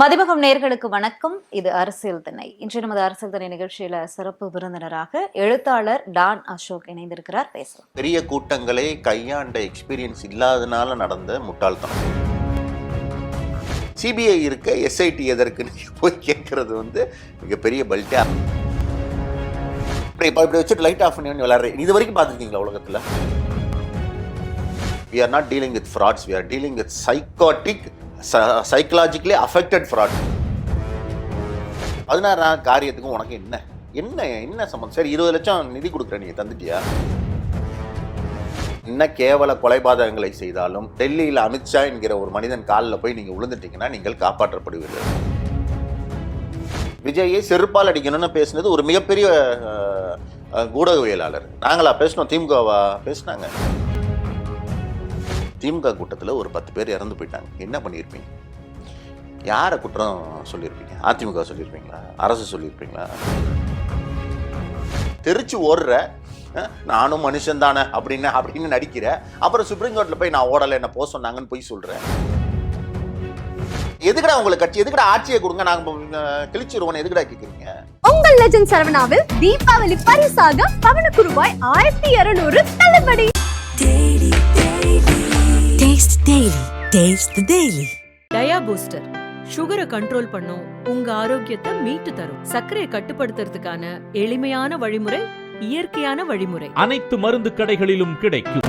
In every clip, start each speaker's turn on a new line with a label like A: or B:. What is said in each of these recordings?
A: மதிமகம் நேர்களுக்கு வணக்கம். இது அரசியல் திணை. இன்று நமது அரசியல் திணை நிகழ்ச்சியில சிறப்பு விருந்தினராக எழுத்தாளர் டான் அசோக் இணைந்திருக்கிறார். பேசலாம்.
B: பெரிய கூட்டங்களை கையாண்ட எக்ஸ்பீரியன்ஸ் இல்லாதனால நடந்த முட்டாள்தனம். சிபிஐ இருக்க எஸ்ஐடி எதற்கு போய் கேட்கறது வந்து மிகப்பெரிய பல்ட்டா இப்படி இப்படி வச்சுட்டு லைட் ஆஃப் பண்ணி விளாட்றேன் இது வரைக்கும் பார்த்துருக்கீங்களா உலகத்தில்? We are not dealing with frauds we are dealing with psychotic psychologically affected fraud பதினாறாம் காரியத்துக்கும் உனக்கு என்ன? என்ன என்ன சம்மந்தம் சரி இருபது லட்சம் நிதி கொடுக்குற நீ தந்துட்டியா? என்ன கேவல கொலைபாதகங்களை செய்தாலும் டெல்லியில் அமித்ஷா என்கிற ஒரு மனிதன் காலில் போய் நீங்கள் விழுந்துட்டீங்கன்னா நீங்கள் காப்பாற்றப்படுவீர்கள். விஜயை செருப்பால் அடிக்கணும்னு பேசினது ஒரு மிகப்பெரிய ஊடகவியலாளர். நாங்களா பேசினோம் திமுகவா? பேசினாங்க. திமுக கூட்டத்தில் ஒரு பத்து பேர் இறந்து போயிட்டாங்க. என்ன பண்ணியிருப்பீங்க யாரை குற்றம் சொல்லியிருப்பீங்க அதிமுக சொல்லியிருப்பீங்களா அரசு சொல்லியிருப்பீங்களா தெரிச்சு ஓடுற நானும் மனுஷன் தானே அப்படின்னு அப்படின்னு நடிக்கிற அப்புறம் சுப்ரீம் கோர்ட்டில் போய் நான் ஓடலை என்ன போக சொன்னாங்கன்னு போய் சொல்கிறேன் எதுக்கடா உங்களுக்கு கட்சி எதுக்கடா ஆட்சியை கொடுங்க நாங்கள் கிழிச்சிருவோம் எதுக்கடா கேட்குறீங்க
C: உங்கள் லெஜண்ட் சரவணாவில் தீபாவளி பரிசாக பவனுக்கு ரூபாய் ஆயிரத்தி இருநூறு தள்ளுபடி.
D: Daily. Taste the Daily.
E: Dia Booster சுகரை கண்ட்ரோல் பண்ணும் உங்க ஆரோக்கியத்தை மீட்டு தரும். சர்க்கரையை கட்டுப்படுத்துறதுக்கான எளிமையான வழிமுறை இயற்கையான வழிமுறை.
F: அனைத்து மருந்து கடைகளிலும் கிடைக்கும்.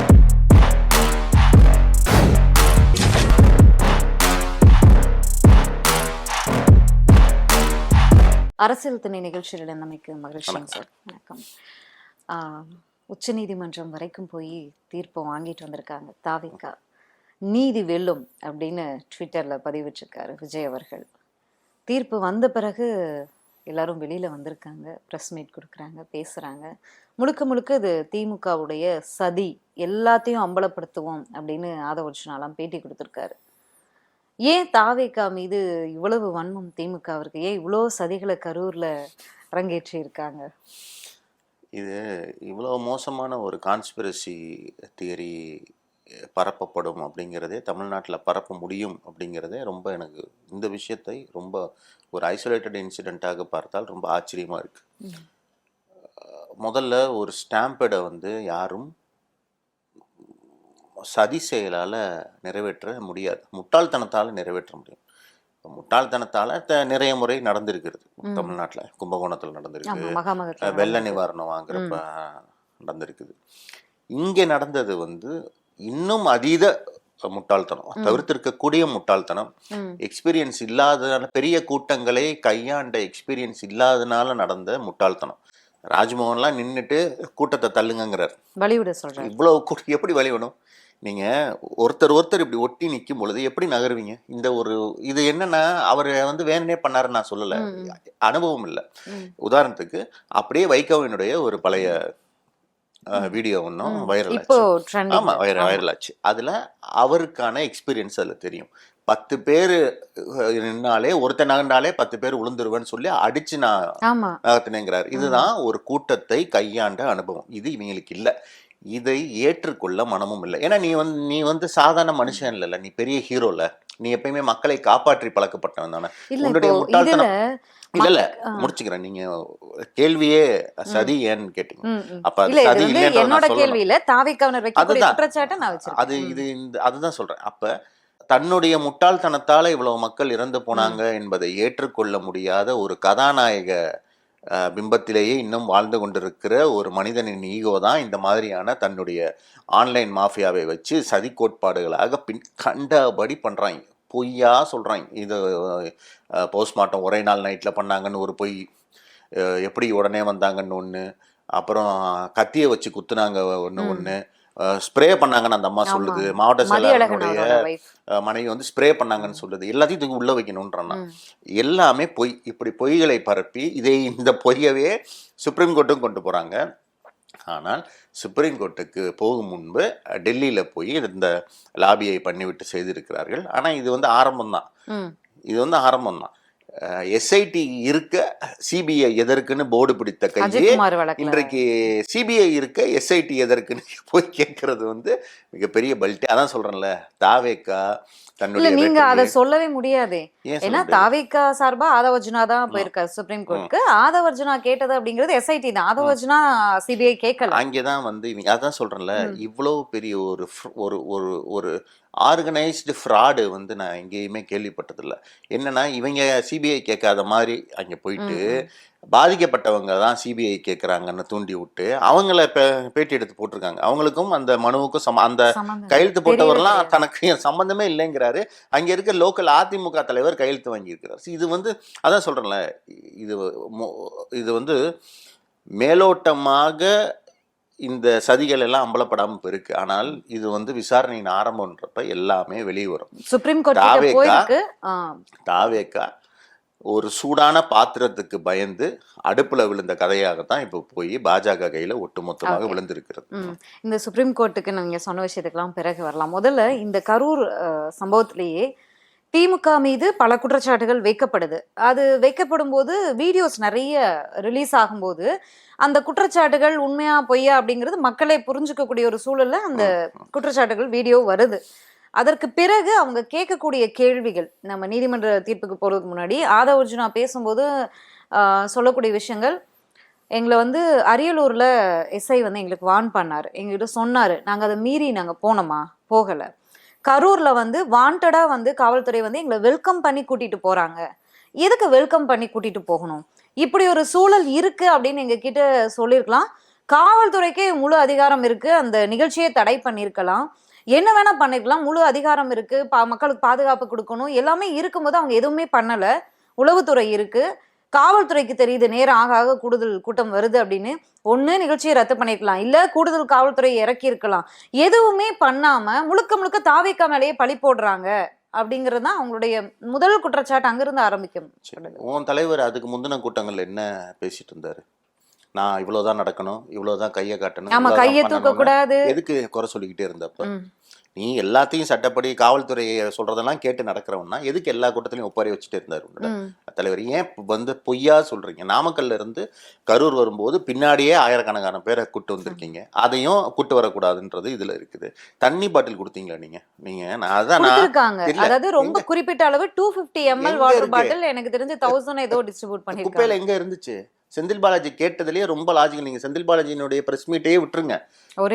A: அரசியல் திணை நிகழ்ச்சியில் இருந்தமைக்கு மகிழ்ச்சிங்க சார். வணக்கம். ஆஹ், உச்சநீதிமன்றம் வரைக்கும் போய் தீர்ப்பை வாங்கிட்டு வந்திருக்காங்க. தாவிக்கா நீதி வெல்லும் அப்படின்னு ட்விட்டரில் பதிவிட்டிருக்காரு விஜய் அவர்கள். தீர்ப்பு வந்த பிறகு எல்லாரும் வெளியில் வந்திருக்காங்க ப்ரெஸ் மீட் கொடுக்குறாங்க பேசுகிறாங்க முழுக்க முழுக்க இது திமுகவுடைய சதி எல்லாத்தையும் அம்பலப்படுத்துவோம் அப்படின்னு ஆதவ பேட்டி கொடுத்துருக்காரு. ஏன் தாவேக்கா மீது இவ்வளவு வன்மம் திமுகவிற்கு ஏன் இவ்வளோ சதிகளை கரூரில் அரங்கேற்றி இருக்காங்க
B: இது இவ்வளோ மோசமான ஒரு கான்ஸ்பிரசி தியரி பரப்பப்படும் அப்படிங்கிறதே தமிழ்நாட்டில் பரப்ப முடியும் அப்படிங்கிறதே ரொம்ப எனக்கு இந்த விஷயத்தை ரொம்ப ஒரு ஐசோலேட்டட் இன்சிடெண்ட்டாக பார்த்தால் ரொம்ப ஆச்சரியமாக இருக்கு.
A: ம்.
B: முதல்ல ஒரு ஸ்டாம்பேடை வந்து யாரும் சதி செயலால் நிறைவேற்ற முடியாது. முட்டாள்தனத்தால் நிறைவேற்ற முடியும். முட்டாள்தனத்தால் த- நிறைய முறை நடந்திருக்கிறது. தமிழ்நாட்டில் கும்பகோணத்தில் நடந்திருக்கு. வெள்ள. நிவாரணம் வாங்குறப்ப நடந்திருக்குது. இங்கே நடந்தது வந்து இன்னும் அதீத முட்டாள்தனம். தவிர்த்திருக்கக்கூடிய முட்டாள்தனம். எக்ஸ்பீரியன்ஸ் இல்லாதனால பெரிய கூட்டங்களை கையாண்ட எக்ஸ்பீரியன்ஸ் இல்லாதனால நடந்த முட்டாள்தனம். ராஜ்மோகன்லாம் நின்றுட்டு கூட்டத்தை தள்ளுங்கங்கிறார்.
A: வலியுட சொல்றேன்
B: இவ்வளவு கூட்டம் எப்படி வழிவிடும் நீங்க ஒருத்தர் ஒருத்தர் இப்படி ஒட்டி நிற்கும் பொழுது எப்படி நகருவீங்க? இந்த ஒரு இது என்னன்னா அவர் வந்து வேணுனே பண்ணாருன்னு நான் சொல்லல. அனுபவம் இல்லை. உதாரணத்துக்கு அப்படியே வைகோவினுடைய ஒரு பழைய வீடியோ ஒன்றும். வைரல் ஆச்சு
A: ட்ரெண்டிங்
B: ஆமா வைரல் வைரல் ஆச்சு அதுல அவருக்கான எக்ஸ்பீரியன்ஸ் அதுல தெரியும். பத்து பேர் நின்னாலே ஒருத்தன் நகர்ந்தாலே பத்து பேர் விழுந்துருவேன்னு சொல்லி அடிச்சு நான் நகர்த்தினேங்கிறார். இதுதான் ஒரு கூட்டத்தை கையாண்ட அனுபவம். இது இவங்களுக்கு இல்லை. இதை ஏற்றுக்கொள்ள மனமும் இல்லை. ஏன்னா நீ வந்து நீ வந்து சாதாரண மனுஷன் இல்லைல்ல. நீ பெரிய ஹீரோல நீ எப்பயுமே மக்களை காப்பாற்றி பழக்கப்பட்டவன் தானே. உன்னுடைய முட்டாள்தனம் இல்ல இல்ல. முடிச்சுக்கிறேன். நீங்க கேள்வியே சதி ஏன்னு கேட்டீங்க. அப்ப அது
A: இல்ல இது
B: சதி இல்லைன்றத
A: என்னோட. கேள்வியில தாவிக்கவனர் வைக்கக்கூடிய
B: அதுதான்.
A: குற்றச்சாட்டை நான்
B: அது
A: வச்சிருக்கேன்.
B: இது இந்த அதுதான் சொல்றேன். அப்ப தன்னுடைய முட்டாள்தனத்தால இவ்வளவு மக்கள் இறந்து போனாங்க என்பதை ஏற்றுக்கொள்ள முடியாத ஒரு கதாநாயக பிம்பத்திலேயே இன்னும் வாழ்ந்து கொண்டிருக்கிற ஒரு மனிதனின் ஈகோ தான் இந்த மாதிரியான தன்னுடைய ஆன்லைன் மாஃபியாவை வச்சு சதி கோட்பாடுகளாக பின் கண்டபடி பண்றாங்க. பொய்யா சொல்றாங்க. இது போஸ்ட்மார்ட்டம் ஒரே நாள் நைட்ல பண்ணாங்கன்னு ஒரு பொய் எப்படி உடனே வந்தாங்கன்னு ஒன்று அப்புறம் கத்தியை வச்சு குத்துனாங்க ஒன்று. ஒன்று ஸ்ப்ரே பண்ணாங்கன்னு அந்த அம்மா. சொல்லுது. மாவட்ட செயலாளருடைய மனைவி வந்து ஸ்ப்ரே பண்ணாங்கன்னு சொல்லுது. எல்லாத்தையும் தூக்கி உள்ள வைக்கணும்ன்றான். எல்லாமே பொய். இப்படி பொய்களை பரப்பி இதை இந்த பொய்யவே சுப்ரீம் கோர்ட்டுக்கும் கொண்டு போறாங்க. ஆனால் சுப்ரீம் கோர்ட்டுக்கு போகும் முன்பு டெல்லியில போய் இந்த லாபியை பண்ணிவிட்டு செய்திருக்கிறார்கள். ஆனா இது வந்து ஆரம்பம் தான்
A: ம்.
B: இது வந்து ஆரம்பம் தான் எஸ்ஐடி இருக்க சிபிஐ எதற்குன்னு போர்டு பிடித்த கையே
A: வழக்குல.
B: இன்றைக்கு சிபிஐ இருக்க எஸ்ஐடி எதற்குன்னு போய் கேட்கறது வந்து மிகப்பெரிய பல்ட்டி. அதான் சொல்றேன்ல தாவேக்கா தன்னுடைய
A: நீங்க அத சொல்லவே முடியாதே. ஏன்னா? தாவேக்கா சார்பா ஆதவர்ஜுனா தான் போயிருக்காரு சுப்ரீம் கோர்ட்டுக்கு ஆதவர்ஜுனா கேட்டது அப்படிங்கிறது எஸ்ஐடி தான். ஆதவர்ஜுனா சிபிஐ கேட்கல.
B: அங்கேதான் வந்து இவங்க அதான் சொல்றேன்ல இவ்வளவு பெரிய ஒரு ஒரு ஒரு ஒரு ஆர்கனைஸ்டு ஃப்ராடு வந்து நான் எங்கேயுமே கேள்விப்பட்டதில்ல. என்னன்னா இவங்க சிபிஐ கேட்காத மாதிரி அங்க போயிட்டு பாதிக்கப்பட்டவங்க தான் சிபிஐ கேட்குறாங்கன்னு தூண்டி விட்டு அவங்கள பேட்டி எடுத்து போட்டிருக்காங்க. அவங்களுக்கும் அந்த மனுவுக்கும் சம அந்த
A: சம்மந்தம்
B: கையெழுத்து போட்டவர்லாம். தனக்கு சம்பந்தமே இல்லைங்கிறாரு. அங்க இருக்க லோக்கல் அதிமுக தலைவர் கையெழுத்து வாங்கியிருக்கிறார். இது வந்து அதான் சொல்றேன்ல இது இது வந்து மேலோட்டமாக இந்த சதிகள் எல்லாம் அம்பலப்படாம இப்ப இருக்கு ஆனால் இது வந்து விசாரணையின் ஆரம்பம்ன்றப்ப எல்லாமே வெளியே வரும்
A: சுப்ரீம் கோர்ட்
B: தாவேக்கா. தாவேக்கா ஒரு சூடான பாத்திரத்துக்கு பயந்து அடுப்புல விழுந்த கதையாகத்தான் இப்போ போய் பாஜக கையில ஒட்டுமொத்தமாக. விழுந்திருக்கிறது.
A: இந்த சுப்ரீம் கோர்ட்டுக்கு நீங்க சொன்ன விஷயத்துக்கெல்லாம் பிறகு வரலாம். முதல்ல இந்த கரூர் சம்பவத்திலேயே திமுக மீது பல குற்றச்சாட்டுகள் வைக்கப்படுது. அது வைக்கப்படும் போது வீடியோஸ் நிறைய ரிலீஸ் ஆகும்போது அந்த குற்றச்சாட்டுகள் உண்மையா பொய்யா அப்படிங்கிறது மக்களே புரிஞ்சுக்கக்கூடிய ஒரு சூழல்ல அந்த குற்றச்சாட்டுகள் வீடியோ வருது. அதற்கு பிறகு அவங்க கேட்கக்கூடிய கேள்விகள் நம்ம நீதிமன்ற தீர்ப்புக்கு போகிறதுக்கு முன்னாடி ஆதவர்ஜுனா பேசும்போது சொல்லக்கூடிய விஷயங்கள் எங்களை வந்து அரியலூரில் எஸ்ஐ வந்து எங்களுக்கு வான் பண்ணார். எங்ககிட்ட சொன்னார் நாங்கள் அதை மீறி நாங்கள் போனோமா? போகலை. கரூரில் வந்து வாண்டடாக வந்து காவல்துறை வந்து எங்களை வெல்கம் பண்ணி கூட்டிகிட்டு போகிறாங்க எதுக்கு வெல்கம் பண்ணி கூட்டிகிட்டு போகணும்? இப்படி ஒரு சூழல் இருக்குது அப்படின்னு எங்க சொல்லியிருக்கலாம் காவல்துறைக்கே முழு அதிகாரம் இருக்குது அந்த நிகழ்ச்சியை தடை பண்ணியிருக்கலாம். என்ன வேணா பண்ணிருக்கலாம். முழு அதிகாரம் இருக்கு. பா மக்களுக்கு பாதுகாப்பு கொடுக்கணும். எல்லாமே இருக்கும்போது அவங்க எதுவுமே பண்ணல. உளவுத்துறை இருக்கு. காவல்துறைக்கு தெரியுது நேரம் ஆக ஆக கூடுதல் கூட்டம் வருது அப்படின்னு. ஒன்று நிகழ்ச்சியை ரத்து பண்ணிருக்கலாம். இல்லை கூடுதல் காவல்துறை இறக்கி இருக்கலாம். எதுவுமே பண்ணாமல் முழுக்க முழுக்க தாவேக்கா மேலேயே பழி போடுறாங்க அப்படிங்கிறது தான் அவங்களுடைய முதல் குற்றச்சாட்டு அங்கிருந்து ஆரம்பிக்கும்.
B: உன் தலைவர் அதுக்கு முந்தின கூட்டங்கள் என்ன பேசிட்டு இருந்தாரு? நான் இவ்வளவுதான் நடக்கணும் இவ்வளவுதான் கையை காட்டணும்
A: ஆமா கையை தூக்க கூடாது.
B: எதுக்கு குறை சொல்லிக்கிட்டே இருந்தப்ப. நீ எல்லாத்தையும் சட்டப்படி காவல்துறையை சொல்றதெல்லாம் கேட்டு நடக்கிறவன்னா எதுக்கு எல்லா கூட்டத்திலையும் ஒப்பாரி வச்சுட்டே இருந்தாரு. தலைவர் ஏன் வந்து பொய்யா சொல்றீங்க? நாமக்கல்ல இருந்து கரூர் வரும்போது பின்னாடியே ஆயிரக்கணக்கான பேரை கூட்டு வந்திருக்கீங்க. அதையும் கூட்டு வரக்கூடாதுன்றது இதுல இருக்குது. தண்ணி பாட்டில் கொடுத்தீங்களா நீங்க? நீங்க நான் அதான்
A: அதாவது ரொம்ப குறிப்பிட்ட அளவு two fifty ml water? Bottle எனக்கு தெரிஞ்சு தௌசண்ட் ஏதோ டிஸ்ட்ரிபியூட் பண்ணிருக்காங்க
B: குப்பையில எங்க இருந்துச்சு? செந்தில் பாலாஜி கேட்டதுலயே ரொம்ப லாஜிக்கல் நீங்க செந்தில் பாலாஜியினுடைய பிரஸ் மீட்டையே விட்டுருங்க.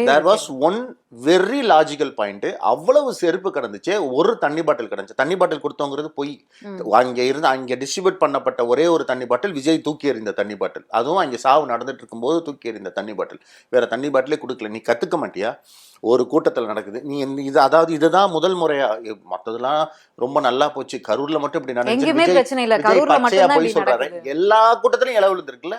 B: There was one very logical point அவ்வளவு செருப்பு கிடந்துச்சு. ஒரு தண்ணி பாட்டில் கிடந்துச்சு. தண்ணி பாட்டில் கொடுத்தோங்கிறது பொய். அங்க இருந்து அங்க டிஸ்ட்ரிபியூட் பண்ணப்பட்ட ஒரே ஒரு தண்ணி பாட்டில் விஜய் தூக்கி எறிந்த தண்ணி பாட்டில். அதுவும் அங்க சாவு நடந்துட்டு இருக்கும்போது தூக்கி எறிந்த தண்ணி பாட்டில். வேற தண்ணி பாட்டிலே கொடுக்கல. நீ கத்துக்க மாட்டியா? ஒரு கூட்டத்தில் நடக்குது. நீ இது அதாவது இதுதான் முதல் முறையா. மத்ததெல்லாம் ரொம்ப நல்லா போச்சு. கரூர்ல மட்டும் இப்படி நடந்துச்சு. போய் சொல்றாரு. எல்லா கூட்டத்திலையும் இளவு விழுந்திருக்குல்ல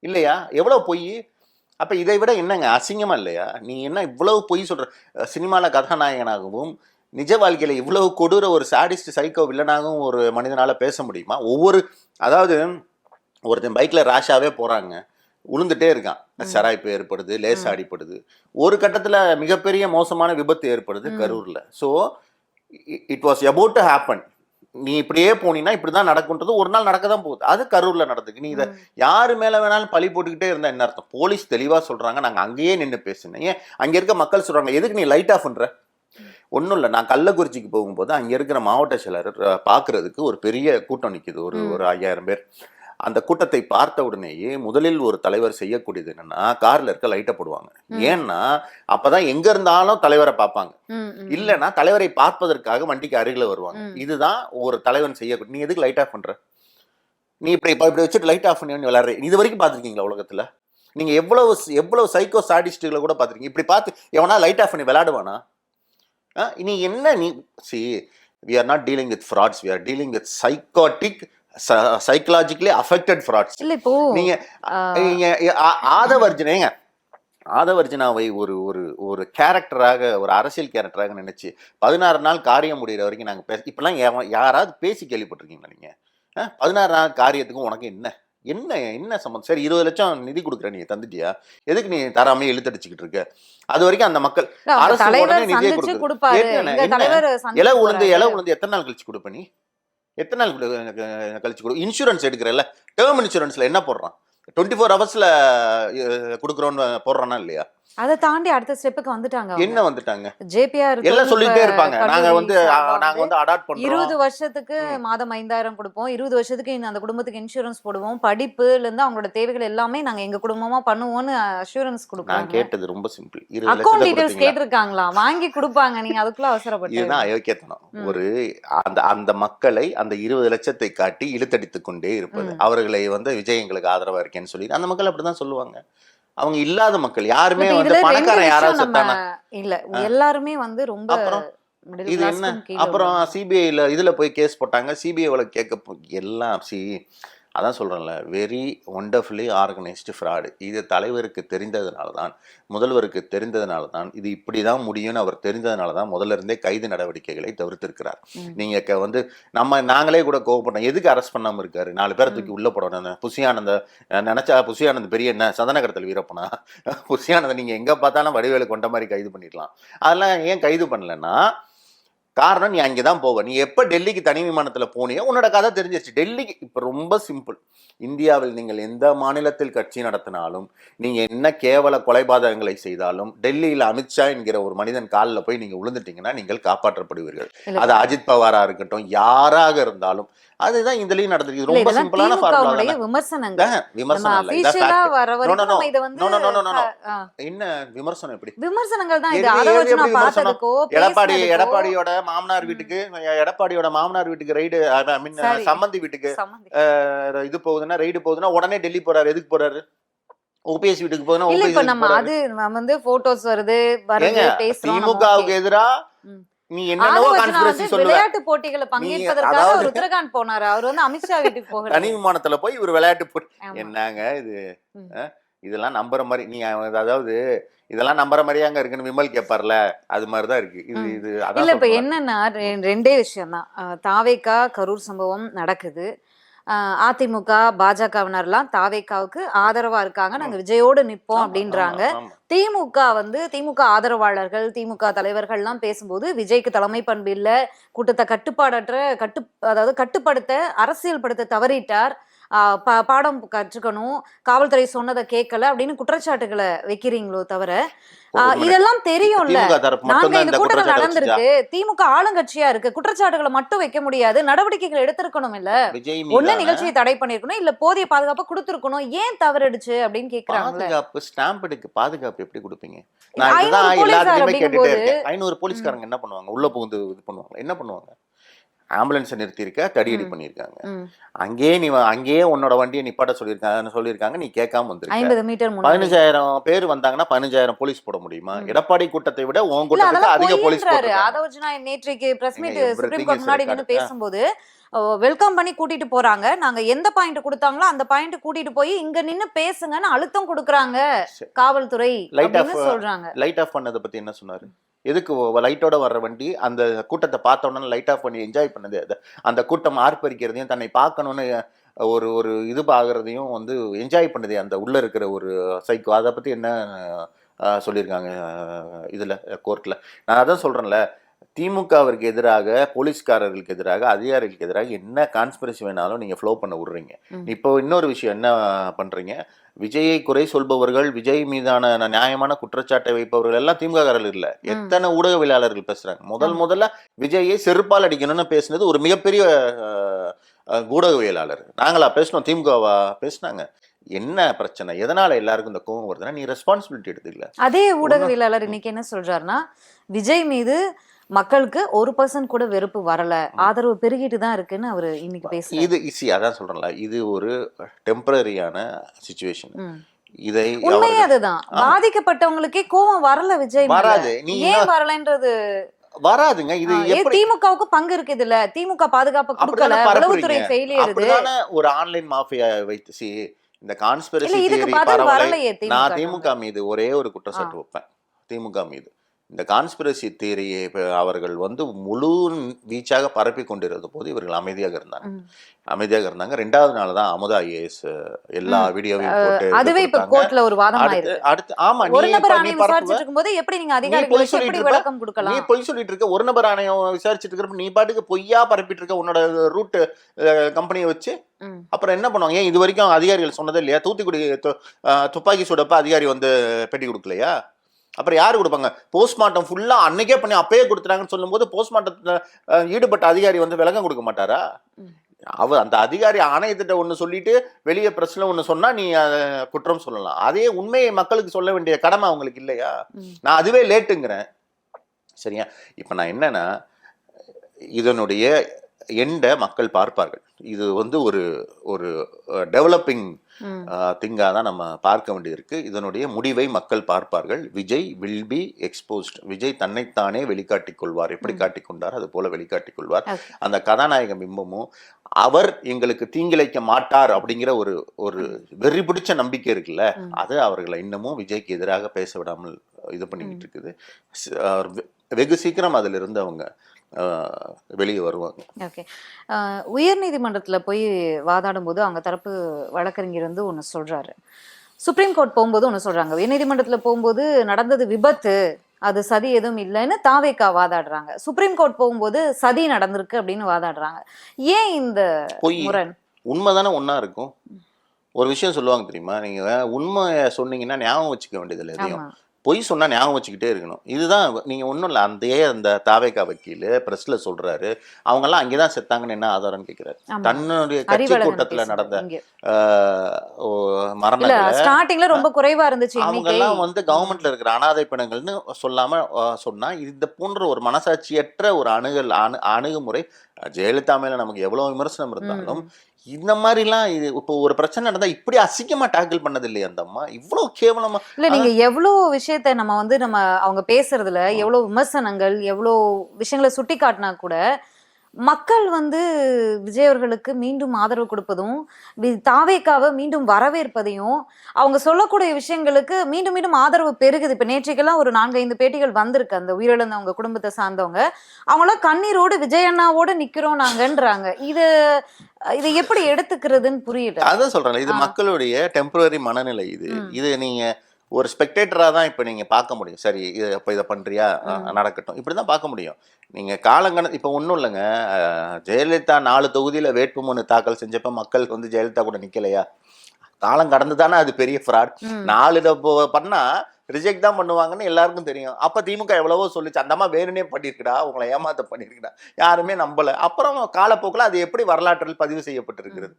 B: இல்லையா? எவ்வளவு பொய்? அப்ப இதை விட என்னங்க? அசிங்கமா இல்லையா? நீ என்ன இவ்வளவு பொய் சொல்ற? சினிமால கதாநாயகனாகவும் நிஜ வாழ்க்கையில இவ்வளவு கொடூர ஒரு சாடிஸ்ட் சைக்கோ வில்லனாகவும் ஒரு மனிதனால பேச முடியுமா? ஒவ்வொரு அதாவது ஒருத்தன் பைக்ல ரேஷாவே போறாங்க. உளுந்துட்டே இருக்கான். சராய்ப்பு ஏற்படுது லேஸ் அடிப்படுது ஒரு கட்டத்துல மிகப்பெரிய மோசமான விபத்து ஏற்படுது. கரூர்ல. So it was about to happen நீ இப்படியே போனீங்கன்னா இப்படிதான் நடக்கும்ன்றது ஒரு நாள் நடக்க தான் போகுது. அது கரூர்ல நடந்துக்கு நீ இதை. யாரு மேல வேணாலும் பழி போட்டுக்கிட்டே இருந்தா என்ன அர்த்தம்? போலீஸ் தெளிவா சொல்றாங்க நாங்க அங்கேயே நின்று பேசுனேன். ஏன்? அங்க இருக்க மக்கள் சொல்றாங்க எதுக்கு நீ லைட் ஆஃப் பண்ற? ஒன்றும் இல்லை. நான் கள்ளக்குறிச்சிக்கு போகும்போது அங்கே இருக்கிற மாவட்ட செயலர் பார்க்கறதுக்கு ஒரு பெரிய கூட்டம் நிற்கிது ஒரு. ஒரு ஐயாயிரம் பேர். அந்த கூட்டத்தை பார்த்த உடனேயே முதலில் ஒரு தலைவர் செய்யக்கூடியது என்னன்னா கார்ல இருக்க லைட்டை போடுவாங்க. ஏன்னா அப்பதான் எங்க இருந்தாலும் தலைவரை பார்ப்பாங்க. இல்லைன்னா தலைவரை பார்ப்பதற்காக வண்டிக்கு அருகில வருவாங்க. இதுதான் ஒரு தலைவன் செய்யக்கூடிய நீ எதுக்கு லைட் ஆஃப் பண்ற? நீ இப்படி இப்ப இப்படி வச்சுட்டு லைட் ஆஃப் பண்ணி விளையாடுற. இது வரைக்கும் பார்த்துருக்கீங்களா உலகத்துல? நீங்க எவ்வளவு எவ்வளவு சைக்கோ சாடிஸ்டுகளை கூட பார்த்துருக்கீங்க. இப்படி பார்த்து எவனா லைட் ஆஃப் பண்ணி விளையாடுவானா? நீ என்ன நீ C we are not dealing with frauds we are dealing with psychotic psychologically affected frauds
A: இல்ல இப்போ
B: நீங்க
A: ஆஹ்,
B: நீங்க ஆ- ஆதவர்ஜுனேங்க ஆதவர்ஜுனாவை ஒரு ஒரு ஒரு கேரக்டராக ஒரு அரசியல் கேரக்டராக நினைச்சு பதினாறு நாள் காரியம் முடிகிற வரைக்கும் நாங்கள் பேச இப்பெல்லாம் எவன் யாராவது பேசி கேள்விப்பட்டிருக்கீங்களா நீங்க? ஆ? பதினாறு நாள் காரியத்துக்கும் உனக்கு என்ன என்ன என்ன சம்மந்தம் சரி இருபது லட்சம் நிதி கொடுக்குற நீ தந்துட்டியா? எதுக்கு நீ தராமே இழுத்தடிச்சுக்கிட்டு இருக்க? அது வரைக்கும் அந்த மக்கள் அரசு உடனே நிதியை?
A: தலைவர்
B: இலை உளுந்து. இலை உளுந்து எத்தனை நாள் கழிச்சு கொடுப்ப நீ? எத்தனை நாள் கழிச்சு கொடு. இன்சூரன்ஸ் எடுக்கிறல்ல. டேர்ம் இன்சூரன்ஸ்ல என்ன போடுறான்? டுவெண்ட்டி ஃபோர் ஹவர்ஸ்ல கொடுக்குறோன்னு போடுறானா இல்லையா?
A: அதை தாண்டி அடுத்த ஸ்டெப்புக்கு வந்துட்டாங்க.
B: என்ன வந்துட்டாங்க?
A: ஜேபிஆர்
B: எல்லாம் சொல்லிட்டே இருப்பாங்க நாங்க வந்து நாங்க வந்து அடாப்ட் பண்றோம்.
A: இருபது வருஷத்துக்கு. மாதம் ஐந்தாயிரம் கொடுப்போம். இருபது வருஷத்துக்கு அந்த குடும்பத்துக்கு இன்சூரன்ஸ் போடுவோம். படிப்புல இருந்து அவங்களோட தேவைகள் எல்லாமே நாங்க எங்க குடும்பமா பண்ணுவோம்னு அஷூரன்ஸ்
B: நான்
A: கொடுப்பாங்க
B: கேட்டது ரொம்ப சிம்பிள் இருபது
A: அக்கௌண்ட் டீடைல்ஸ்? கேட்டிருக்காங்களா? வாங்கி கொடுப்பாங்க. நீங்க அதுக்குள்ள அவசரப்பட்டு.
B: இதுதான் அயோக்கியத்தனம். ஒரு அந்த அந்த மக்களை அந்த இருபது லட்சத்தை காட்டி இழுத்தடித்து கொண்டே இருப்பது. அவர்களை வந்து விஜய் எங்களுக்கு ஆதரவா இருக்கேன்னு சொல்லி அந்த மக்கள் அப்படிதான் சொல்லுவாங்க. அவங்க இல்லாத மக்கள். யாருமே வந்து பணக்காரன் யாராவது செத்தானா?
A: இல்ல. எல்லாருமே வந்து ரொம்ப
B: இது என்ன? அப்புறம். சிபிஐல இதுல போய் கேஸ் போட்டாங்க. சிபிஐ கேட்க எல்லாம் சி அதான் சொல்றேன்ல வெரி ஒண்டர்ஃபுல்லி ஆர்கனைஸ்டு ஃப்ராடு இது தலைவருக்கு தெரிந்ததுனால தான் முதல்வருக்கு தெரிந்ததுனால தான் இது இப்படி தான் முடியும்னு அவர் தெரிந்ததுனால தான் முதல்ல இருந்தே கைது நடவடிக்கைகளை தவிர்த்திருக்கிறார்.
A: ம்.
B: நீங்க க- வந்து நம்ம நாங்களே கூட கோவப்பட்டோம் எதுக்கு அரெஸ்ட் பண்ணாம இருக்காரு? நாலு பேரை தூக்கி உள்ள போடணும். புசியானந்த நினைச்சா புசியானந்த் பெரிய என்ன சந்தன கடத்தல் வீரப்பனா புசியானந்த நீங்க எங்க பார்த்தாலும் வடிவேலு கொண்ட மாதிரி கைது பண்ணிடலாம். அதெல்லாம் ஏன் கைது பண்ணலன்னா காரணம் நீ அங்கே தான் போவ. நீ எப்போ டெல்லிக்கு தனி விமானத்தில் போனியோ உன்னோட கதை தெரிஞ்சிருச்சு. டெல்லிக்கு இப்போ ரொம்ப சிம்பிள் இந்தியாவில் நீங்கள் எந்த மாநிலத்தில் கட்சி நடத்தினாலும் நீங்கள் என்ன கேவல கொலைபாதகங்களை செய்தாலும் டெல்லியில் அமித்ஷா என்கிற ஒரு மனிதன் காலில் போய் நீங்கள் விழுந்துட்டீங்கன்னா நீங்கள் காப்பாற்றப்படுவீர்கள். அது அஜித் பவாரா இருக்கட்டும் யாராக இருந்தாலும் அதுதான் இதுலயும் நடந்திருக்கு. ரொம்ப சிம்பிளான ஃபார்முலா
A: விமர்சனங்கள்.
B: விமர்சனம் என்ன விமர்சனம் எப்படி?
A: விமர்சனங்கள் தான்
B: எடப்பாடி எடப்பாடியோட மாமனார் வீட்டுக்கு எடப்பாடியோட மாமனார் வீட்டுக்கு ரைடு ஐ மீன் வீட்டுக்கு
A: சம்மந்தி.
B: அஹ், இது போகுதுன்னா ரைடு போகுதுன்னா உடனே டெல்லி போறாரு. எதுக்கு போறாரு? ஓபிஎஸ் வீட்டுக்கு போகுதுன்னா
A: இல்ல இப்ப
B: வீட்டுக்கு
A: நம்ம அது நம்ம வந்து போட்டோஸ் வருது வருது பேசுறோம்
B: திமுகவுக்கு. எதிரா. நீ என்னென்னவோ
A: நான்
B: கான்ஸ்பிரசி சொல்லுவ.
A: விளையாட்டு போட்டிகளை பங்கேற்பதற்காக அவர் உத்தரகாண்ட் போனாரு. அவர் வந்து அமித்ஷா வீட்டுக்கு போகல.
B: தனி விமானத்துல போய் இவர் விளையாட்டு போட்டி. என்னங்க இது? இதெல்லாம் நம்புற மாதிரி நீ அதாவது இதெல்லாம் நம்புற மாதிரியாங்க இருக்குன்னு விமல் கேட்பார்ல அது மாதிரிதான் இருக்கு. இது. இது
A: இல்ல இப்ப. என்னன்னா ரெண்டே விஷயம் தான் தாவேக்கா கரூர் சம்பவம் நடக்குது. அதிமுக பாஜகவினர்லாம் தாவேக்காவுக்கு ஆதரவா இருக்காங்க. நாங்க விஜயோடு நிப்போம்
B: ஆமா,
A: அப்படின்றாங்க. திமுக வந்து திமுக ஆதரவாளர்கள் திமுக தலைவர்கள்லாம் பேசும்போது விஜய்க்கு தலைமை பண்பு இல்ல கூட்டத்தை கட்டுப்பாடற்ற கட்டு அதாவது கட்டுப்படுத்த அரசியல்படுத்த தவறிட்டார். ஆஹ் பா- பாடம் கற்றுக்கணும் காவல்துறை சொன்னதை கேட்கல அப்படின்னு குற்றச்சாட்டுகளை வைக்கிறீங்களோ தவிர. இதெல்லாம் தெரியும்ல. நாங்க இந்த
B: வச்சுச்சா?
A: நடந்திருக்கு. திமுக ஆளுங்கட்சியா இருக்கு. குற்றச்சாட்டுகளை மட்டும் வைக்க முடியாது. நடவடிக்கைகள் எடுத்திருக்கணும் இல்ல. ஒண்ணு நிகழ்ச்சியை தடை பண்ணிருக்கணும். இல்ல போதிய பாதுகாப்பு கொடுத்திருக்கணும். ஏன் தவறடிச்சு அப்படின்னு கேக்குறாங்கல்ல.
B: பாதுகாப்பு ஸ்டாம்ப் எடுக்க பாதுகாப்பு எப்படி கொடுப்பீங்க? நான் இதுதான் கேட்டுட்டே இருக்கேன். ஐநூறு போலீஸ்காரங்க என்ன பண்ணுவாங்க? உள்ள புகுந்து இது பண்ணுவாங்க என்ன பண்ணுவாங்க? ஆம்புலன்ஸை நிறுத்தியிருக்க தடியடி. பண்ணியிருக்காங்க. அங்கேயே நீ அங்கேயே உன்னோட வண்டியை நிப்பாட்ட சொல்லியிருக்காங்க சொல்லியிருக்காங்க நீ கேட்காம வந்திருக்க பதினஞ்சாயிரம் பேர் வந்தாங்கன்னா பதினஞ்சாயிரம் போலீஸ் போட முடியுமா. எடப்பாடி கூட்டத்தை விட உன் கூட்டத்துக்கு அதிக போலீஸ்.
A: அதை வச்சு நான் நேற்றைக்கு பிரஸ் மீட் சுப்ரீம் கோர்ட் முன்னாடி. நின்னு பேசும்போது வெல்கம் பண்ணி கூட்டிட்டு போறாங்க நாங்க எந்த பாயிண்ட் கொடுத்தாங்களோ அந்த பாயிண்ட் கூட்டிட்டு போய் இங்க நின்னு பேசுங்கன்னு அழுத்தம் கொடுக்குறாங்க. காவல்துறை அப்படின்னு
B: off-
A: சொல்றாங்க
B: லைட் ஆஃப் பண்ணதை பத்தி என்ன சொன்னாரு எதுக்கு லைட்டோட வர்ற வண்டி அந்த கூட்டத்தை பார்த்த உடனே லைட் ஆஃப் பண்ணி என்ஜாய் பண்ணது அது. அந்த கூட்டம் ஆர்ப்பரிக்கிறதையும் தன்னை பார்க்கணும்னு ஒரு ஒரு இது பாகிறதையும் வந்து என்ஜாய் பண்ணுது அந்த உள்ள இருக்கிற ஒரு சைக்கோ அதை பத்தி என்ன சொல்லியிருக்காங்க இதில் கோர்ட்டில் நான் அதான் சொல்கிறேன்ல திமுகவிற்கு எதிராக போலீஸ்காரர்களுக்கு எதிராக அதிகாரிகளுக்கு எதிராக என்ன கான்ஸ்பிரசி வேணாலும் நீங்க ஃப்ளோ பண்ண விடுறீங்க. இப்போ இன்னொரு விஷயம் என்ன பண்றீங்க? விஜயை குறை சொல்பவர்கள் விஜய் மீதான நியாயமான குற்றச்சாட்டை வைப்பவர்கள் எல்லாம் திமுககாரர்கள் இல்ல. எத்தனை ஊடகவியலாளர்கள் பேசுறாங்க? முதல். முதல்ல விஜயை செருப்பால் அடிக்கணும்னு பேசுனது ஒரு மிகப்பெரிய ஊடகவியலாளர். நாங்களா பேசணும் திமுகவா பேசுனாங்க. என்ன பிரச்சனை? எதனால எல்லாருக்கும் இந்த கோவம் வருதுன்னா நீ ரெஸ்பான்சிபிலிட்டி எடுத்துக்கல.
A: அதே ஊடகவியலாளர் இன்னைக்கு என்ன சொல்றாருன்னா விஜய் மீது மக்களுக்கு ஒரு பர்சன்ட் கூட வெறுப்பு வரல. ஆதரவு பெருகிட்டு தான் இருக்குன்னு அவரு இன்னைக்கு பேசுறாரு.
B: இது ஈஸி அதான் சொல்றேன்ல இது ஒரு டெம்பரரியான சுச்சுவேஷன். இதை
A: உண்மையே அதுதான். பாதிக்கப்பட்டவங்களுக்கே கோவம் வரல விஜய்.
B: வராது. நீ
A: ஏன் வரலன்றது?
B: வராதுங்க. இது
A: திமுகவுக்கு பங்கு இருக்கு இதுல திமுக பாதுகாப்பு கொடுக்கல உளவுத்துறை. ஃபெயிலியர்
B: ஒரு ஆன்லைன் மாஃபியா வைத்து சி இந்த கான்ஸ்பிரசி நான்
A: திமுக
B: திமுக மீது ஒரே ஒரு குற்றச்சாட்டு வைப்பேன். திமுக மீது. இந்த கான்ஸ்பிரசி தியரியை அவர்கள் வந்து முழு வீச்சாக பரப்பி கொண்டிருந்த போது இவர்கள் அமைதியாக இருந்தாங்க. அமைதியாக இருந்தாங்க. ரெண்டாவது நாள் தான் அமுதா ஐஏஎஸ் எல்லா வீடியோவையும் போட்டு
A: அதுவே இப்ப. கோர்ட்ல ஒரு வாதம்
B: அடுத்து
A: ஆயிருக்கு
B: அடுத்து ஆமா நீ நீ
A: விசாரிச்சுட்டு இருக்கும்போது எப்படி நீங்க
B: பொய்
A: அதிகாரிகளுக்கு
B: சொல்லிட்டு
A: எப்படி? விளக்கம்
B: நீ
A: கொடுக்கலாம்
B: பொய் சொல்லிட்டு இருக்க. ஒரு நபர் ஆணையம் விசாரிச்சுட்டு இருக்கிறப்ப நீ பாட்டுக்கு பொய்யா பரப்பிட்டு இருக்க உன்னோட ரூட் கம்பெனியை வச்சு. அப்புறம் என்ன பண்ணுவாங்க? ஏன் இது வரைக்கும் அதிகாரிகள் சொன்னதே இல்லையா? தூத்துக்குடி துப்பாக்கி சூடப்ப அதிகாரி வந்து பேட்டி கொடுக்கலையா? அப்புறம் யாரு கொடுப்பாங்க? போஸ்ட்மார்ட்டம் ஃபுல்லா அன்னைக்கே பண்ணி அப்பயே கொடுத்துட்டாங்கன்னு சொல்லும்போது போஸ்ட்மார்ட்டத்துல ஈடுபட்ட அதிகாரி வந்து விளக்கம் கொடுக்க மாட்டாரா. அவர் அந்த அதிகாரி ஆணையத்திட்ட ஒன்று சொல்லிட்டு வெளியே பிரஸ்ல ஒன்று சொன்னா நீ குற்றம் சொல்லலாம். அதே உண்மையை மக்களுக்கு சொல்ல வேண்டிய கடமை அவங்களுக்கு இல்லையா. நான் அதுவே லேட்டுங்கிறேன். சரியா? இப்போ நான் என்னன்னா இதனுடைய எண்டை மக்கள் பார்ப்பார்கள். இது வந்து ஒரு ஒரு டெவலப்பிங். திங்காக தான் நம்ம பார்க்க வேண்டியிருக்கு. இதனுடைய முடிவை மக்கள் பார்ப்பார்கள். Vijay will be exposed Vijay தன்னைத்தானே வெளிக்காட்டிக் கொள்வார். எப்படி காட்டிக் கொண்டார் அது போல வெளிக்காட்டிக் கொள்வார். அந்த கதாநாயக பிம்பமும் அவர் எங்களுக்கு தீங்கிழைக்க மாட்டார் அப்படிங்கிற ஒரு ஒரு வெறி பிடிச்ச நம்பிக்கை இருக்குல்ல. அது அவர்களை இன்னமும் விஜய்க்கு எதிராக பேச விடாமல் இது பண்ணிக்கிட்டு இருக்குது. வெகு சீக்கிரம் அதிலிருந்து அவங்க வெளியே வருவாங்க.
A: ஓகே. உயர் நீதிமன்றத்துல போய் வாதாடும் போது அவங்க தரப்பு வழக்கறிஞர் வந்து ஒண்ணு சொல்றாரு. சுப்ரீம் கோர்ட் போகும்போது ஒண்ணு சொல்றாங்க. உயர் நீதிமன்றத்துல போகும்போது நடந்தது விபத்து அது சதி எதுவும் இல்லைன்னு தாவேக்கா வாதாடுறாங்க. சுப்ரீம் கோர்ட் போகும்போது சதி நடந்திருக்கு அப்படின்னு வாதாடுறாங்க. ஏன் இந்த முரண்?
B: உண்மை தானே ஒன்றா இருக்கும். ஒரு விஷயம் சொல்லுவாங்க தெரியுமா? நீங்கள் உண்மையை சொன்னீங்கன்னா ஞாபகம் வச்சுக்க வேண்டியதில்லை எதையும். பொய் சொன்னால் ஞாபகம் வச்சுக்கிட்டே இருக்கணும். இதுதான் நீங்கள் ஒன்றும் இல்லை அந்த அந்த தாவேக்கா வக்கீல் ப்ரெஸ்ஸில் சொல்கிறாரு அவங்கெல்லாம் அங்கே தான் செத்தாங்கன்னு என்ன ஆதாரம்னு கேட்குறாரு. தன்னுடைய கட்சி கூட்டத்தில் நடந்த
A: ஸ்டார்டிங்ல ரொம்ப குறைவா இருந்துச்சு
B: அவங்க
A: எண்ணிக்கை
B: எல்லாம் வந்து கவர்மெண்ட்ல இருக்கிற அனாதை பிணங்கள்னு சொல்லாம அஹ், சொன்னா இந்த போன்ற ஒரு மனசாட்சியற்ற ஒரு அணுகல் அணு அணுகுமுறை ஜெயலலிதா மேல நமக்கு எவ்வளவு விமர்சனம் இருந்தாலும் இந்த மாதிரிலாம் இது இப்போ ஒரு பிரச்சனை நடந்தா இப்படி அசிங்கமா டேக்கிள் பண்ணது இல்லையா அந்த அம்மா. இவ்வளவு கேவலமா
A: இல்ல நீங்க எவ்வளவு விஷயத்த நம்ம வந்து நம்ம அவங்க பேசுறதுல எவ்வளவு விமர்சனங்கள் எவ்வளவு விஷயங்களை சுட்டி காட்டினா கூட மக்கள் வந்து விஜய் அவர்களுக்கு மீண்டும் ஆதரவு கொடுப்பதும் தாவேக்காவை மீண்டும் வரவேற்பதையும் அவங்க சொல்லக்கூடிய விஷயங்களுக்கு மீண்டும் மீண்டும் ஆதரவு பெருகுது. இப்ப நேற்றைக்கெல்லாம் ஒரு நான்கு ஐந்து பேட்டிகள் வந்திருக்கு. அந்த உயிரிழந்தவங்க குடும்பத்தை சார்ந்தவங்க. அவங்களாம் கண்ணீரோடு விஜய் அண்ணாவோட நிக்கிறோம் நாங்கன்றாங்க. இது இதை எப்படி எடுத்துக்கிறதுன்னு புரியல.
B: அதான் சொல்றேன் இது. மக்களுடைய டெம்பரரி மனநிலை இது. இது நீங்க ஒரு ஸ்பெக்டேட்டரா தான் இப்ப நீங்க பார்க்க முடியும். சரி இது அப்ப இதை பண்றியா? அஹ், நடக்கட்டும். இப்படிதான் பார்க்க முடியும். நீங்க காலங்கண இப்ப ஒண்ணும் இல்லைங்க. ஜெயலலிதா நாலு தொகுதியில வேட்புமனு தாக்கல் செஞ்சப்ப மக்கள் வந்து ஜெயலலிதா கூட நிக்கலையா? காலம் கடந்து தானே அது பெரிய ஃப்ராட். நாலு இதை போ- பண்ணா ரிஜெக்ட் தான் பண்ணுவாங்கன்னு எல்லாருக்கும் தெரியும். அப்ப திமுக எவ்வளவோ சொல்லிச்சு. அந்த அம்மா வேணுனே பண்ணிருக்குடா உங்களை ஏமாத்த பண்ணிருக்குடா யாருமே நம்பல. அப்புறம் காலப்போக்கில் அது எப்படி வரலாற்றில் பதிவு செய்யப்பட்டிருக்கிறது?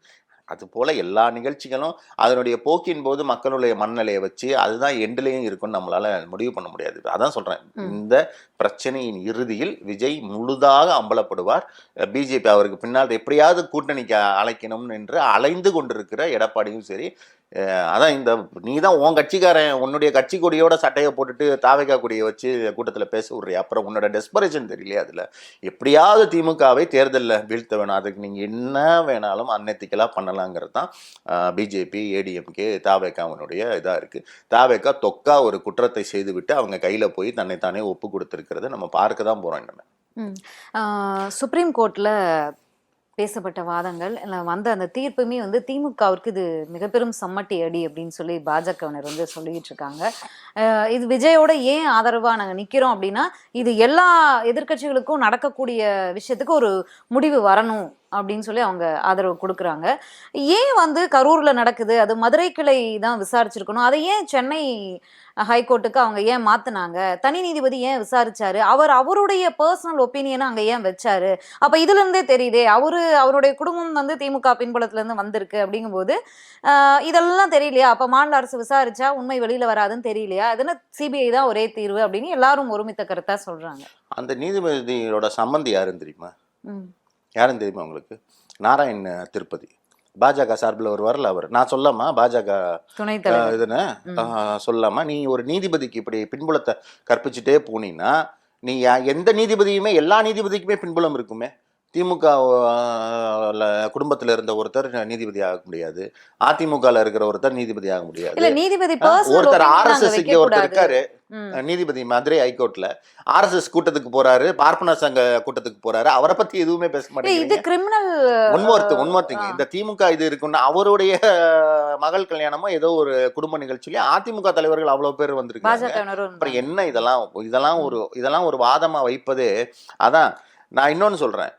B: அது போல எல்லா நிகழ்ச்சிகளும் அதனுடைய போக்கின் போது மக்களுடைய மனநிலையை வச்சு அதுதான் எண்டுலேயும் இருக்கும்னு நம்மளால முடிவு பண்ண முடியாது. அதான் சொல்றேன்.
A: ம்.
B: இந்த பிரச்சனையின் இறுதியில் விஜய் முழுதாக அம்பலப்படுவார். பிஜேபி அவருக்கு பின்னால் எப்படியாவது கூட்டணிக்கு அழைக்கணும் என்று அலைந்து கொண்டிருக்கிற எடப்பாடியும் சரி அதான் இந்த நீ தான் உன் கட்சிக்காரன் உன்னுடைய கட்சி கொடியோட சட்டையை போட்டுட்டு தாவைக்கா கொடியை வச்சு கூட்டத்தில் பேச விட்றியா அப்புறம் உன்னோட டெஸ்பரேஷன் தெரியலையா அதில்? எப்படியாவது திமுகவை தேர்தலில் வீழ்த்த வேணும் அதுக்கு நீங்கள் என்ன வேணாலும் அன்னெத்திக்கலாக பண்ணலாங்கிறது தான் பிஜேபி ஏடிஎம்கே தாவேக்காவனுடைய இதாக இருக்குது தாவேக்கா தொக்கா ஒரு குற்றத்தை செய்துவிட்டு அவங்க கையில் போய் தன்னைத்தானே ஒப்பு கொடுத்துருக்கிறத நம்ம பார்க்க தான் போகிறோம் இனிமேல்
A: சுப்ரீம் கோர்ட்டில் பேசப்பட்ட வாதங்கள். வந்த அந்த தீர்ப்புமே வந்து திமுகவிற்கு இது மிக பெரும் சம்மட்டி அடி அப்படின்னு சொல்லி பாஜகவினர் வந்து சொல்லிட்டு இருக்காங்க. இது விஜயோட ஏன் ஆதரவா நாங்க நிக்கிறோம் அப்படின்னா இது எல்லா எதிர்க்கட்சிகளுக்கும் நடக்கக்கூடிய விஷயத்துக்கு ஒரு முடிவு வரணும் அப்படின்னு சொல்லி அவங்க ஆதரவு கொடுக்குறாங்க. ஏன் வந்து கரூர்ல நடக்குது? அது மதுரை கிளை தான் விசாரிச்சிருக்கணும். அதை ஏன் சென்னை ஹைகோர்ட்டுக்கு அவங்க ஏன் மாத்துனாங்க? தனி நீதிபதி ஏன் விசாரிச்சாரு? அவர் அவருடைய பர்சனல் ஒப்பீனியனை அங்க ஏன் வச்சாரு? அப்ப இதுல இருந்தே தெரியுதே அவரு அவருடைய குடும்பம் வந்து திமுக பின்புலத்துல இருந்து வந்திருக்கு அப்படிங்கும்போது இதெல்லாம் தெரியலையா? அப்ப மாநில அரசு விசாரிச்சா உண்மை வெளியில வராதுன்னு தெரியலையா? அதுன்னு சிபிஐ தான் ஒரே தீர்வு அப்படின்னு எல்லாரும் ஒருமித்த கருத்தா சொல்றாங்க.
B: அந்த நீதிபதியோட சம்மந்தி யாருன்னு தெரியுமா?
A: ம்.
B: யாருன்னு தெரியுமா உங்களுக்கு? நாராயண் திருப்பதி. பாஜக சார்பில் ஒரு வரல அவர். நான் சொல்லாமா? பாஜக இதுன்னு? சொல்லாமா? நீ ஒரு நீதிபதிக்கு இப்படி பின்புலத்தை கற்பிச்சுட்டே போனீங்கன்னா நீ எந்த நீதிபதியுமே எல்லா நீதிபதிக்குமே பின்புலம் இருக்குமே? திமுக குடும்பத்துல இருந்த ஒருத்தர் நீதிபதி ஆக முடியாது. அதிமுகல இருக்கிற ஒருத்தர் நீதிபதி ஆக முடியாது.
A: நீதிபதி
B: ஒருத்தர்
A: opinion
B: ஆர்எஸ்எஸ்
A: அங்க
B: இங்க ஒருத்தர். இருக்காரு. நீதிபதி மதுரை ஹைகோர்ட்ல. ஆர்எஸ்எஸ் கூட்டத்துக்கு போறாரு. பார்ப்பன சங்க கூட்டத்துக்கு போறாரு. அவரை பத்தி எதுவுமே பேச
A: இல்ல, இது கிரிமினல்
B: ஒன்மோர்த்து ஒன்மோர்த்திங்க இந்த திமுக இது இருக்குன்னா அவருடைய மகள் கல்யாணமோ ஏதோ ஒரு குடும்ப நிகழ்ச்சியில அதிமுக தலைவர்கள் அவ்வளவு பேர் வந்திருக்காங்க அப்புறம் என்ன இதெல்லாம் இதெல்லாம் ஒரு இதெல்லாம் ஒரு வாதமா வைப்பதே? அதான் நான் இன்னொன்னு சொல்றேன்.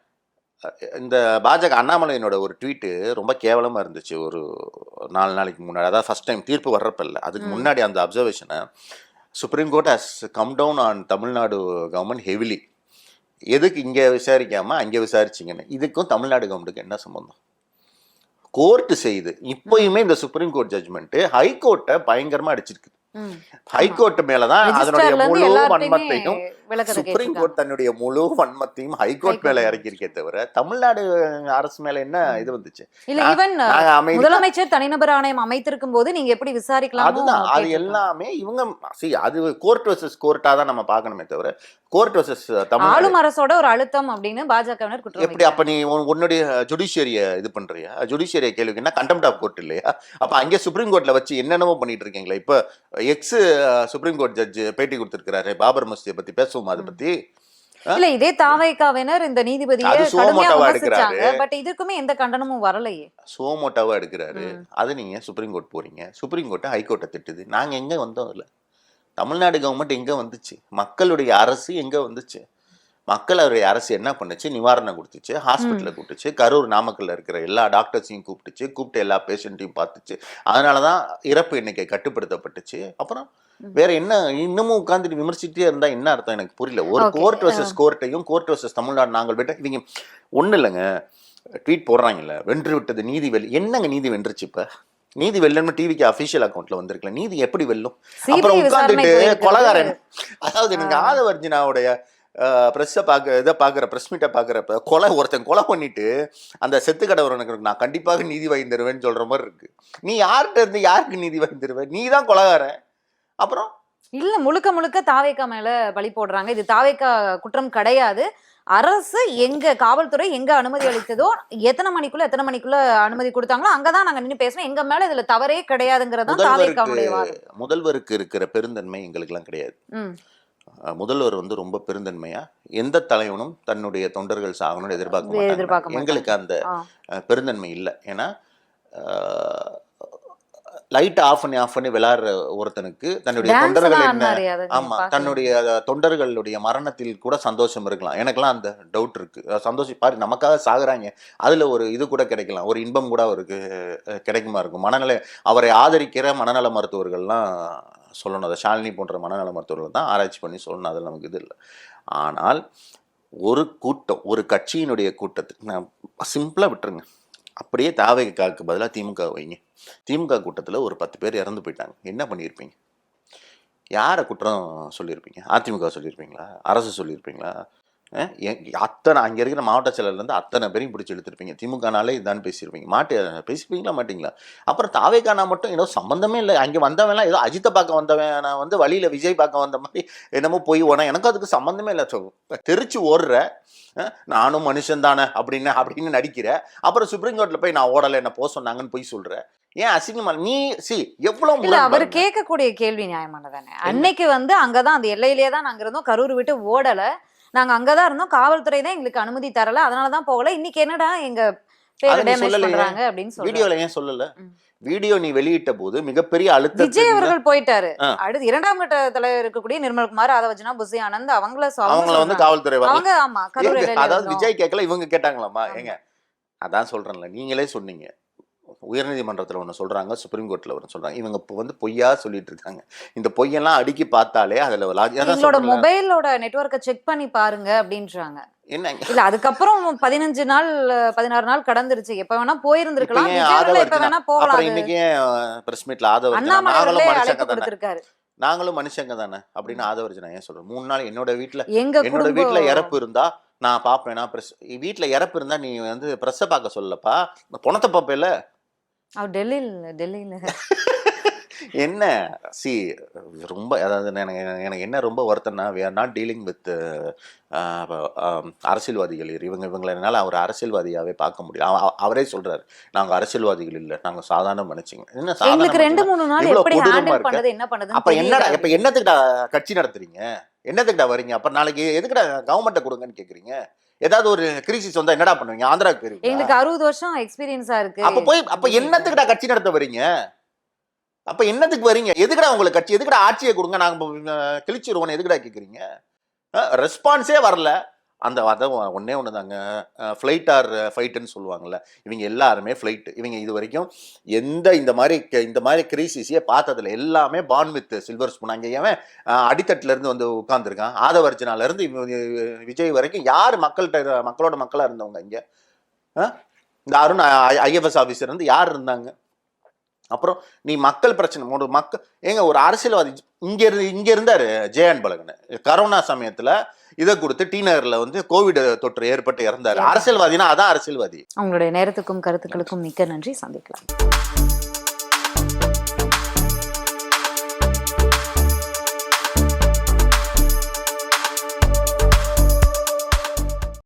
B: இந்த பாஜக அண்ணாமலையினோட ஒரு ட்வீட்டு ரொம்ப கேவலமா இருந்துச்சு. ஒரு நாலு நாளைக்கு முன்னாடி. அதாவது ஃபர்ஸ்ட் டைம் தீர்ப்பு வர்றப்ப இல்லை. அதுக்கு. முன்னாடி அந்த அப்சர்வேஷனை supreme court has come down on Tamil Nadu government heavily எதுக்கு இங்கே விசாரிக்காம அங்கே விசாரிச்சிங்கன்னு? இதுக்கும் தமிழ்நாடு கவர்மெண்ட்டுக்கு என்ன சம்பந்தம்? கோர்ட்டு செய்யுது இப்போயுமே இந்த சுப்ரீம் கோர்ட் ஜட்ஜ்மெண்ட் ஹைகோர்ட்டை பயங்கரமா அடிச்சிருக்கு. ஹைகோர்ட் மேலதான் அதனுடைய
A: ரெஜிஸ்டர்ல இருந்து
B: முழு வன்மத்தையும் சுப்ரீம். கோர்ட் தன்னுடைய முழு வன்மத்தையும் ஹைகோர்ட் மேல இறக்கியிருக்கே தவிர தமிழ்நாடு அரசு மேல என்ன இது வந்துச்சு?
A: இல்ல ஈவன் முதலமைச்சர் தனிநபர் ஆணையம் அமைத்திருக்கும் போது நீங்க எப்படி விசாரிக்கலாம்
B: அதுதான் அது எல்லாமே இவங்க see அது கோர்ட் வர்சஸ் கோர்ட்டா தான் நம்ம பார்க்கணுமே தவிர கோர்ட் வர்சஸ் தமிழ்நாடு.
A: ஆளும் அரசோட ஒரு அழுத்தம் அப்படின்னு பாஜகவினர் குற்றம்
B: எப்படி அப்ப நீ உன்- உன்னுடைய ஜுடிஷியரிய இது பண்றியா? ஜுடிஷியரிய கேள்விக்கு என்ன? கண்டெம்ட் ஆஃப் கோர்ட் இல்லையா? அப்ப அங்கே சுப்ரீம் கோர்ட்ல வச்சு என்னென்னமோ பண்ணிட்டு இருக்கீங்களா? இப்ப எக்ஸ் சுப்ரீம் கோர்ட் ஜட்ஜ் பேட்டி கொடுத்திருக்கிறாரு பாபர் மஸ்தியை பத்தி பேசுவோமா அதை பத்தி.
A: இல்ல இதே தாவைக்காவினர் இந்த நீதிபதியை
B: அது
A: கடுமையா
B: சுவமோட்டோவா
A: விமர்சிச்சாங்க.
B: எடுக்கிறாரு.
A: பட் இதுக்குமே எந்த கண்டனமும் வரலையே.
B: சோமோட்டாவா எடுக்கிறாரு. அது நீங்க சுப்ரீம் கோர்ட் போறீங்க? சுப்ரீம் கோர்ட்டை ஹைகோர்ட்டை திட்டுது. நாங்க எங்க வந்தோம்? இல்ல. தமிழ்நாடு கவர்மெண்ட் எங்க வந்துச்சு? மக்களுடைய அரசு எங்க வந்துச்சு? மக்களுடைய அரசு என்ன பண்ணுச்சு? நிவாரணம் கொடுத்துச்சு ஹாஸ்பிட்டலை கூப்பிட்டுச்சு கரூர் நாமக்கல்ல இருக்கிற எல்லா டாக்டர்ஸையும் கூப்பிட்டுச்சு கூப்பிட்டு எல்லா பேஷண்ட்டையும் பார்த்துச்சு. அதனாலதான் இறப்பு எண்ணிக்கை கட்டுப்படுத்தப்பட்டுச்சு. அப்புறம் வேற என்ன இன்னமும் உட்காந்துட்டு விமர்சிட்டே இருந்தா என்ன அர்த்தம்? எனக்கு புரியல. ஒரு. கோர்ட் வர்சஸ் கோர்ட்டையும் கோர்ட் வர்சஸ் தமிழ்நாடு நாங்கள் விட்ட இவங்க ஒண்ணு இல்லைங்க. ட்வீட் போடுறாங்கல்ல வென்று விட்டது நீதி வெல் என்னங்க நீதி வென்றுச்சு இப்ப? நீதி வெல்லன்னு டிவிக்கு அபிஷியல் அக்கௌண்ட்ல வந்திருக்கல நீதி எப்படி வெல்லும்? அப்புறம் உட்காந்துட்டு. கொலகாரன். அதாவது நீங்க ஆதவர்ஜினாவுடைய ப்ரெஸ்ஸை பார்க்க இதை பார்க்குற ப்ரெஸ் மீட்டை பார்க்குறப்ப கொலை ஒருத்தன் கொலை பண்ணிட்டு அந்த செத்து கடவுறனுக்கு நான் கண்டிப்பாக நீதி வாங்கி தருவேன்னு சொல்ற மாதிரி இருக்கு. நீ யார்கிட்ட இருந்து யாருக்கு நீதி வாங்கி தருவ நீ தான் கொலகாரன் அப்புறம்?
A: இல்ல முழுக்க முழுக்க தாவேக்கா மேல பழி போடுறாங்க. இது தாவேக்கா குற்றம் கிடையாது. அரசு எங்க காவல்துறை எங்க அனுமதி அளித்ததோ எத்தனை மணிக்குள்ள எத்தனை மணிக்குள்ள அனுமதி கொடுத்தாங்களோ அங்கதான் நாங்க நின்னு பேசுறோம் எங்க மேல இதுல தவறே கிடையாதுங்கிறதா
B: முதல்வருக்கு இருக்கிற பெருந்தன்மை எங்களுக்கெல்லாம் கிடையாது.
A: ம்.
B: அஹ் முதல்வர் வந்து ரொம்ப பெருந்தன்மையா எந்த தலைவனும் தன்னுடைய தொண்டர்கள் சாகணும்னு எதிர்பார்க்க மாட்டாங்க. எங்களுக்கு அந்த பெருந்தன்மை இல்லை. ஏன்னா லைட் ஆஃப் பண்ணி ஆஃப் பண்ணி விளையாடுற ஒருத்தனுக்கு தன்னுடைய தொண்டர்கள் என்ன ஆமா. தன்னுடைய தொண்டர்களுடைய மரணத்தில் கூட சந்தோஷம் இருக்கலாம். எனக்கெல்லாம் அந்த டவுட் இருக்கு. சந்தோஷம் பாரு நமக்காக சாகுறாங்க. அதுல ஒரு இது கூட கிடைக்கலாம். ஒரு இன்பம் கூட அவருக்கு கிடைக்குமா இருக்கும். மனநிலை அவரை ஆதரிக்கிற மனநல மருத்துவர்கள்லாம் சொல்லணும். அதை ஷாலினி போன்ற மனநல மருத்துவர்கள் தான் ஆராய்ச்சி பண்ணி சொல்லணும். அதில் நமக்கு இது இல்லை. ஆனால் ஒரு கூட்டம் ஒரு கட்சியினுடைய கூட்டத்துக்கு நான் சிம்பிளாக விட்டுருங்க. அப்படியே தாவகைக்காக்கு பதிலாக திமுக வைங்க. திமுக கூட்டத்தில் ஒரு பத்து பேர் இறந்து போயிட்டாங்க. என்ன பண்ணியிருப்பீங்க? யாரை குற்றம் சொல்லியிருப்பீங்க? அதிமுக சொல்லியிருப்பீங்களா? அரசு சொல்லியிருப்பீங்களா? அத்தனை அங்கே இருக்கிற மாவட்ட செயலர்லேருந்து அத்தனை பேரையும் பிடிச்சி இழுத்துருப்பீங்க. திமுகனாலே இதான் பேசியிருப்பீங்க மாட்டே பேசிப்பீங்களா மாட்டீங்களா? அப்புறம் தாவேக்கானா மட்டும் ஏதோ சம்மந்தமே இல்லை. அங்கே வந்தவன்லாம் ஏதோ அஜித்தை பார்க்க வந்தவன் நான் வந்து வழியில் விஜய் பார்க்க வந்த மாதிரி என்னமோ போய் ஓனா. எனக்கு அதுக்கு சம்மந்தமே இல்லை. தெரிச்சு ஓடுற நானும் மனுஷன் தானே அப்படின்னு அப்படின்னு நடிக்கிற அப்புறம் சுப்ரீம் கோர்ட்ல போய் நான் ஓடலை என்ன போக சொன்னாங்கன்னு போய் சொல்ற. ஏன் அசிங்கமா நீ சி எவ்வளவு
A: இல்ல அவர். கேட்கக்கூடிய கேள்வி நியாயமானதானே? அன்னைக்கு வந்து அங்கதான் அந்த எல்லையிலேயே தான் நாங்க இருந்தோம். கரூர் விட்டு ஓடல. நாங்க அங்கதான் இருந்தோம் காவல்துறை தான் எங்களுக்கு அனுமதி தரல அதனாலதான் போகல இன்னைக்கு என்னடா எங்க
B: வீடியோல ஏன் சொல்லல. வீடியோ நீ வெளியிட்ட போது மிகப்பெரிய அழுத்தம்
A: விஜய் அவர்கள் போயிட்டாரு. அடுத்து இரண்டாம் கட்ட தலைவர் இருக்கக்கூடிய நிர்மல்குமார் ஆதவஜனா புசி ஆனந்த் அவங்கள
B: அவங்கள வந்து. காவல்துறை
A: அவங்க ஆமா
B: அதாவது. விஜய் கேட்கல இவங்க கேட்டாங்களாமா. ஏங்க அதான் சொல்றேன்ல நீங்களே சொன்னீங்க உயர்நீதிமன்றத்துல ஒன்று சொல்றாங்க சுப்ரீம் கோர்ட்ல ஒன்று சொல்றாங்க. இவங்க இப்போ வந்து பொய்யா சொல்லிட்டு இருக்காங்க இந்த பொய்யெல்லாம் அடுக்கி பார்த்தாலே அதுல
A: எங்களோட. மொபைலோட நெட்வொர்க்கை செக் பண்ணி பாருங்க அப்படின்றாங்க.
B: என்ன?
A: இல்ல அதுக்கப்புறம் பதினஞ்சு நாள் பதினாறு நாள் கடந்துருச்சு. எப்ப வேணா போயிருந்திருக்கலாம்.
B: இப்ப?
A: வேணா போகலாம்
B: இன்னைக்கு பிரஸ் மீட்ல ஆதவ
A: அண்ணாமலை அழைப்பு கொடுத்திருக்காரு.
B: நாங்களும் மனுஷங்க தானே. அப்படின்னு ஆதவர்ஜனா ஏன் சொல்றேன்? மூணு நாள் என்னோட வீட்ல
A: எங்க
B: என்னோட
A: குடும்பம்?
B: இறப்பு இருந்தா நான் பார்ப்பேன். நான் பிரஸ் வீட்ல இறப்பு இருந்தா நீ வந்து பிரஸ்ஸை பார்க்க சொல்லப்பா. பணத்தை பார்ப்பேல
A: அவர் டெல்லியில் டெல்லியில.
B: என்ன? சி ரொம்ப அதாவது எனக்கு எனக்கு என்ன ரொம்ப வருத்தம்னா we are not dealing with அரசியல்வாதிகள். இவங்க இவங்களை என்னால் அவர் அரசியல்வாதியாவே பார்க்க அவ- அவரே சொல்றாரு நாங்க அரசியல்வாதிகள் இல்லை நாங்க சாதாரண மனுஷங்க. என்ன சாதாரண
A: ரெண்டு? மூணு நாள் எப்படி ஹேண்டில். பண்ணது என்ன பண்ணதுன்னு
B: அப்ப என்னடா. இப்ப என்னத்துக்குடா கட்சி நடத்துறீங்க? என்னத்துக்குடா வரீங்க? அப்ப நாளைக்கு எதுக்குடா கவர்மெண்ட்டை கொடுங்கன்னு கேக்குறீங்க? ஏதாவது ஒரு கிரிசிஸ் வந்தா என்னடா பண்ணுவீங்க? ஆந்திராவுக்கு போயிருவீங்களா?
A: எங்களுக்கு அறுபது வருஷம் எக்ஸ்பீரியன்ஸா இருக்கு.
B: அப்ப போய் அப்ப என்னத்துக்குடா கட்சி நடத்த வரீங்க? அப்ப என்னத்துக்கு வரீங்க? எதுக்குடா உங்களுக்கு கட்சி? எதுக்குடா ஆட்சியை கொடுங்க? நாங்க கிழிச்சிருவோம் எதுக்குடா கேக்குறீங்க? ரெஸ்பான்ஸே வரல. அந்த அதை ஒன்றே ஒன்று தாங்க ஃப்ளைட் ஆர் ஃபைட்டுன்னு சொல்லுவாங்கல்ல. இவங்க எல்லாருமே ஃப்ளைட்டு இவங்க இது வரைக்கும் எந்த இந்த மாதிரி க- இந்த மாதிரி கிரீசிஸையே பார்த்ததில்ல. எல்லாமே பான் வித் சில்வர் ஸ்பூன் அங்கே ஏன் இருந்து வந்து உட்காந்துருக்கான் ஆதவர்ஜனாலேருந்து விஜய் வரைக்கும் யார் மக்கள்கிட்ட மக்களோட மக்களாக இருந்தவங்க இங்கே? இந்த அருண் ஐஎஃப்எஸ் ஆஃபீஸர் வந்து யார் இருந்தாங்க? அப்புறம் நீ மக்கள் பிரச்சனை ஒரு மக்கள் ஏங்க ஒரு அரசியல்வாதி இங்கே இருந்து இங்கே இருந்தார் ஜெயன் பலகன் கரோனா சமயத்தில் இதை கொடுத்து டி நகர்ல வந்து கோவிட் தொற்று ஏற்பட்டு இறந்தாரு. அரசியல்வாதினா அதான் அரசியல்வாதி.
A: உங்களுடைய நேரத்துக்கும் கருத்துக்களுக்கும் மிக்க நன்றி. சந்திக்கலாம்.